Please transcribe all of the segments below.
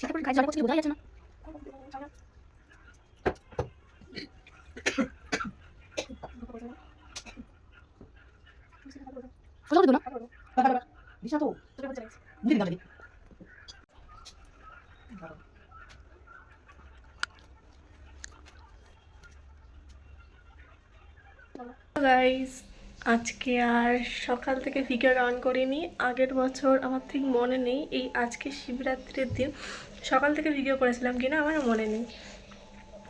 সেটা করে খাই জলে করছি বোঝা যাচ্ছে না বোঝা দিত না দিশা তো মুড়ি দিলাম গাইস আজকে আর সকাল থেকে ভিডিও অন করিনি। আগের বছর আমার ঠিক মনে নেই এই আজকে শিবরাত্রির দিন। সকাল থেকে ভিডিও করেছিলাম কিনা আমার মনে নেই।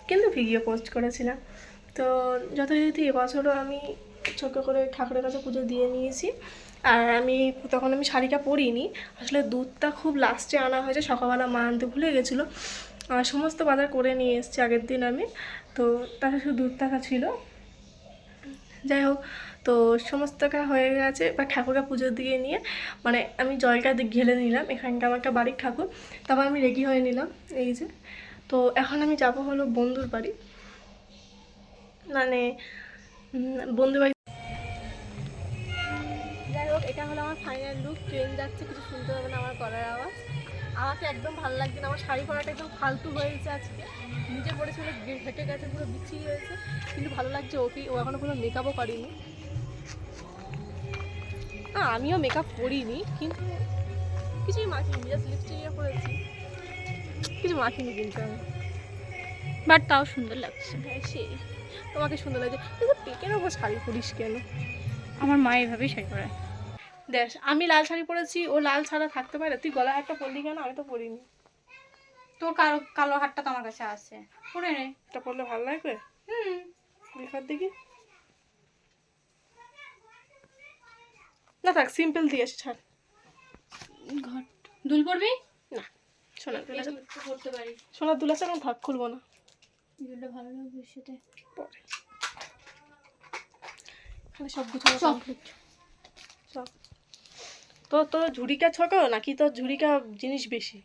কিন্তু ভিডিও পোস্ট করেছিলাম। তো যথারীতি এবছরও আমি ছোট করে ঠাকুরের কাছে পুজো দিয়ে নিয়েছি। আর আমি তখন আমি শাড়িটা পরিনি। আসলে দুধটা খুব লাস্টে আনা হয়েছে। সকালবেলা মা আনতে ভুলে গেছিল। সমস্ত বাজার করে নিয়ে এসেছি আগের দিন আমি। তো তাতে শুধু দুধ টাকা ছিল। যাই হোক তো সমস্তটা হয়ে গেছে বা ঠাকুরকে পুজো দিয়ে নিয়ে মানে আমি জলটা ঘেলে নিলাম এখানটা আমার একটা বাড়ির ঠাকুর, তারপর আমি রেডি হয়ে নিলাম, এই যে। তো এখন আমি যাব হলো বন্ধুর বাড়ি। মানে বন্ধুর বাড়ি যাই হোক, এটা হলো আমার ফাইনাল লুক ট্রেন যাচ্ছে, কিছু শুনতে পাবে না আমার গলার আওয়াজ। আমাকে একদম ভালো লাগছে না, আমার শাড়ি পরাটা একদম ফালতু হয়েছে আজকে। নিজে পড়েছিল হেঁটে গেছে, পুরো বিছিয়ে হয়েছে, কিন্তু ভালো লাগছে ওকে, ও এখনও কোনো মেকআপও করেনি। না আমিও মেকআপ করিনি কিন্তু কিছুই মাখিনি জাস্ট লিপস্টিকটা করেছি কিছু মাখিনি কিন্তু আমি। বাট তাও সুন্দর লাগছে। হ্যাঁ সেই তোমাকে সুন্দর লাগছে। কিন্তু পেকের ওপর শাড়ি পরিস কেন? আমার মা এইভাবেই শাড়ি পরে। দেখ আমি লাল শাড়ি পরেছি ও লাল ছাড়া থাকতে পারে। তুই গলা হারটা পরলি কেন? আমি তো পরিনি। তোর কালো কালো হারটা তো আমার কাছে আছে। পরে নে। এটা পরলে ভালো লাগবে? হুম। দেখি না থাক সিম্পল দিয়ে আসি ছাড়। ঘট দুল পড়বি? না সোনার দুল করতে পড়তে পারি। সোনার দুল আছে থাক খুলবো না। দুলটা ভালো লাগবে সেটা পরে। এখানে সব গুছানো সব। কমপ্লিট সব তো তোর ঝুড়িকা ছোট নাকি তোর ঝুড়িকা জিনিস বেশি?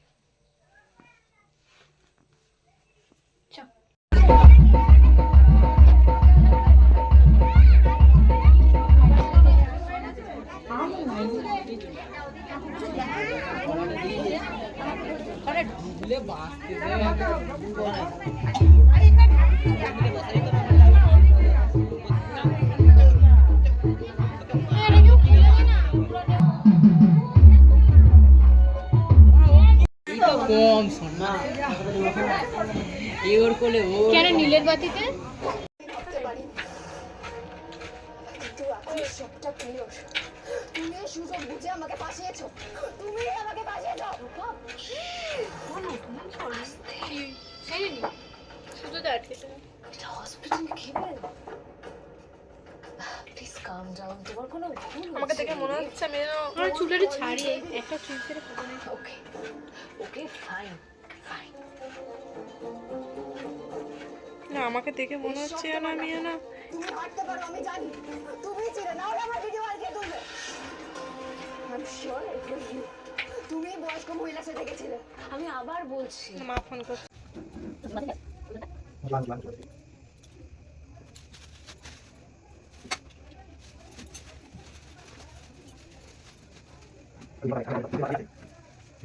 ওর কোলে ও কেন নীলের বাতিতে? তুমি সুযোগ বুঝে আমাকে বাঁচিয়েছো তুমি আমাকে ভুল আমাকে দেখে মনে হচ্ছে আমি আমার চুলেরই ছাড়িয়ে একটা চুল ছেড়ে ওকে ওকে ফাইন না আমাকে দেখে মনে হচ্ছে যেন আমি যেন তুমি হাঁটতে পারো আমি জানি। তুমি চিনে না আমার ভিডিও আর কে তুলবে? তুমি বয়স্ক মহিলা সেজে গেছিলে আমি আবার বলছি। মা ফোন করছে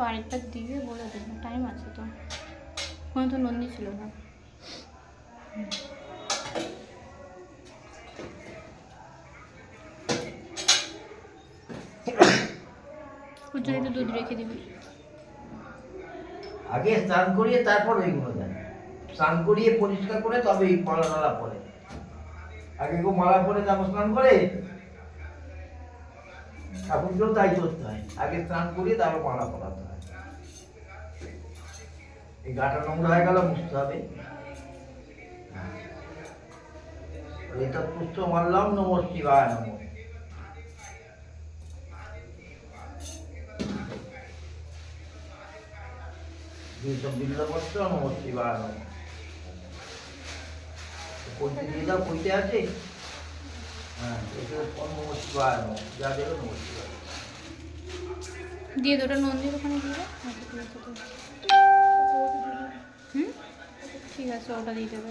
তো আরেকটা দিবে বলে দেবো টাইম আছে তো। ওখানে তো নন্দী ছিল না। দুধ রেখে দিবি। আগে স্নান করিয়ে তারপর ওইগুলো করিয়ে পরিষ্কার করে তবে এই মালা টালা মালা স্নান করে। তাই করতে হয়। আগে স্নান করিয়ে তারপর মালা পরাতে হয়। এই গাটা নোংরা হয়ে গেল, মুছতে হবে। হ্যাঁ। এটা পুষ্ট মারলাম নমর শিবায় নম। দিয়ে আছে? হ্যাঁ যা দিয়ে দুটো নন্দির ওখানে দিয়ে হুম? ঠিক আছে ওটা দিয়ে দেবে।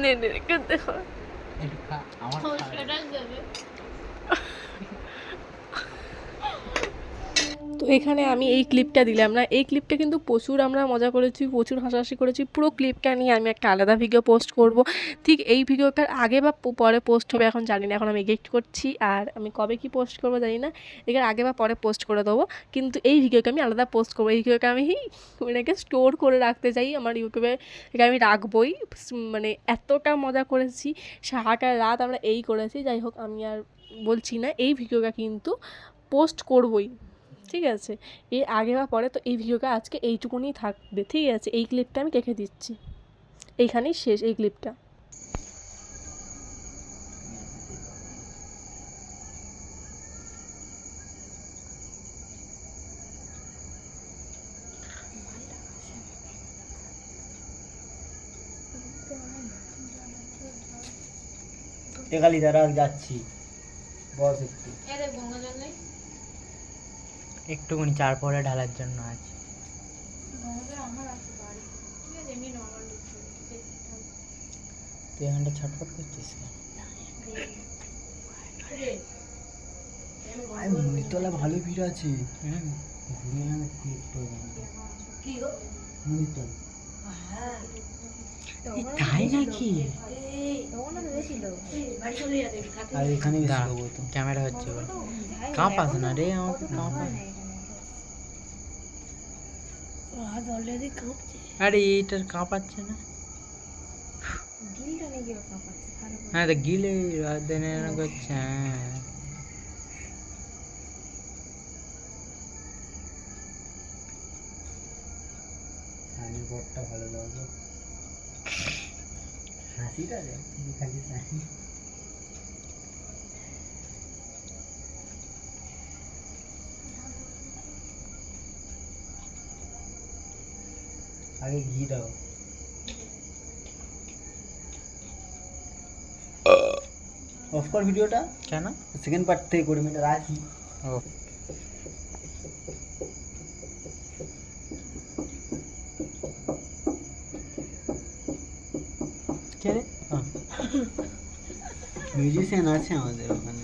নে নে রেখে দেখো। তো এখানে আমি এই ক্লিপটা দিলাম না। এই ক্লিপটা কিন্তু প্রচুর আমরা মজা করেছি, প্রচুর হাসাহাসি করেছি। পুরো ক্লিপটা নিয়ে আমি একটা আলাদা ভিডিও পোস্ট করব। ঠিক এই ভিডিওটার আগে বা পরে পোস্ট হবে, এখন জানি না, এখন আমি এডিট করছি। আর আমি কবে কি পোস্ট করব জানি না। এটার আগে বা পরে পোস্ট করে দেবো। কিন্তু এই ভিডিওকে আমি আলাদা পোস্ট করব। এই ভিডিওটা আমি এটাকে স্টোর করে রাখতে চাই। আমার ইউটিউবে এটা আমি রাখবই। মানে এতটা মজা করেছি। সারাটা রাত আমরা এই করেছি। যাই হোক, আমি আর বলছি না, এই ভিডিওটা কিন্তু পোস্ট করবই। ঠিক আছে? এর আগে বা পরে তো এই ভিডিওটা আজকে এইটুকুনি থাকবে ঠিক আছে? এই ক্লিপটা আমি রেখে দিচ্ছি। এইখানেই শেষ এই ক্লিপটা দ্বারা যাচ্ছি। বস একটু। একটুখানি চার পরে ঢালার জন্য আছে। তুই এখানটা ছটফট করছিস কেন? ভালো ভিড় আছে। হুম ঘুরে একটু একটু তাই নাকি? আর এখানে ক্যামেরা হচ্ছে কাঁপাস না রে আমাকে কাঁপাস আরে এইটার কাঁপাচ্ছে না। হ্যাঁ তো গিলে দেনে করছে হ্যাঁ। সানির বটটা ভালো লাগল। হাসিটা দেখ শুধু খালি সানি। আগে ঘি দাও অফ কর ভিডিওটা কেন? সেকেন্ড পার্ট থেকে করে মিনিট রাখি। ও। কে রে? মিউজিশিয়ান আছে আমাদের ওখানে।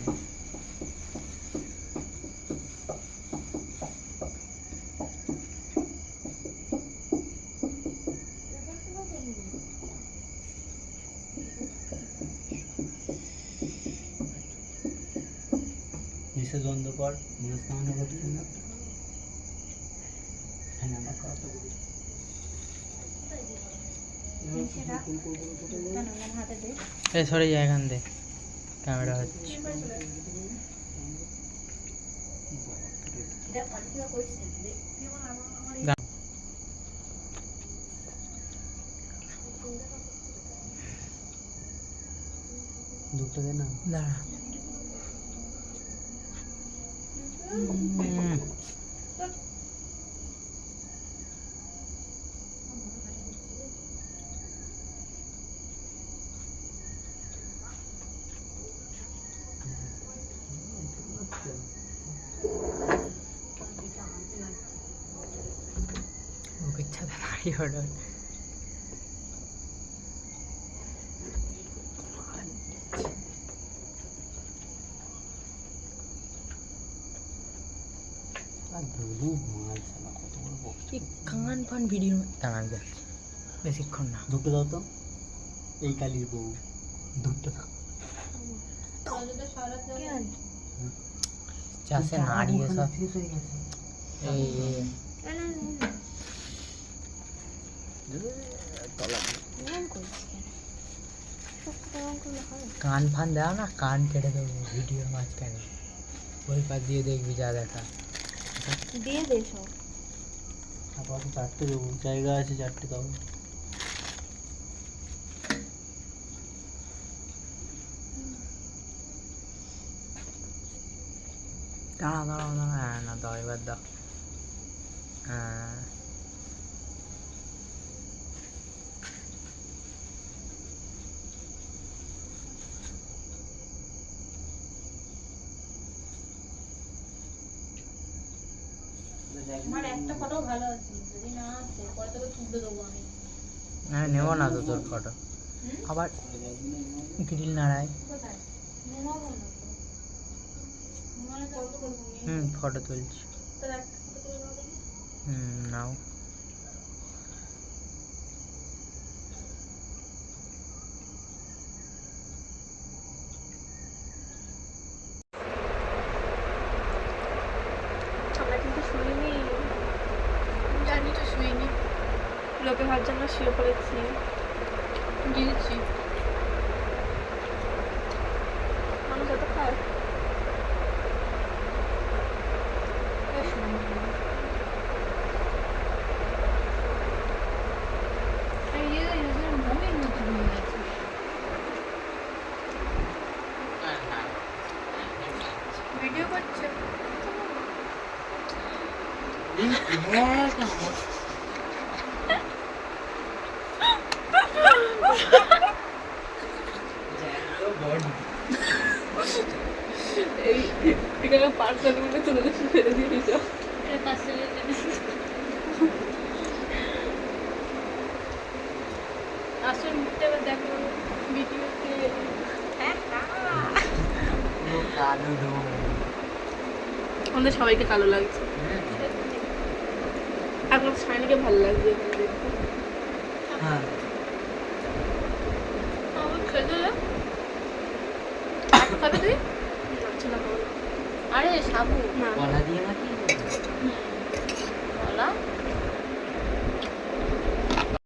বন্দ্যোপার মনস্কামনা করছেন না হ্যাঁ আমার কথা বলি এ সরে যা এখান দে। ক্যামেরা হচ্ছে। দুটো দে না। দাঁড়া। 음. 여러 হুম। সাথে দাঁড়িয়ে ওঠো এই কান ফান ভিডিও দাঁড়ান যাচ্ছে বেশিক্ষণ না। দুটো দাও তো এই কালির বউ দুটো দাও চাষে সব শেষ হয়ে গেছে কান ফান দাও না, কান কেটে দেবো ভিডিও মাঝখানে। ওই পার দিয়ে দেখবি যা দেখা। দিয়ে দে সব আপাতত চারটে দেবো জায়গা আছে চারটে দাও দাঁড়া দাঁড়াও দাঁড়া হ্যাঁ না দাও এবার দাও হ্যাঁ আমার একটা ফটো ভালো আছে। যদি না আসে পরে তোকে তুলতে দেবো আমি। আমি নেব না তো তোর ফটো। আবার গ্রিল নাড়ায়। হুম ফটো তুলছি। হুম নাও। вообще пройти. Гильти. Она же такая. Видео вот что. এই এখানে পার্সেলগুলো তুলে ফেলে দিয়ে দিয়েছ এটা পাশে আসল মুখটা এবার দেখো ভিডিওতে। আমাদের সবাইকে কালো লাগছে। এখন শাইনিকে ভালো লাগছে হ্যাঁ আমার খেতে দে। খাবে তুই? আচ্ছা। আরে সাবু। না। কলা দিয়ে নাকি?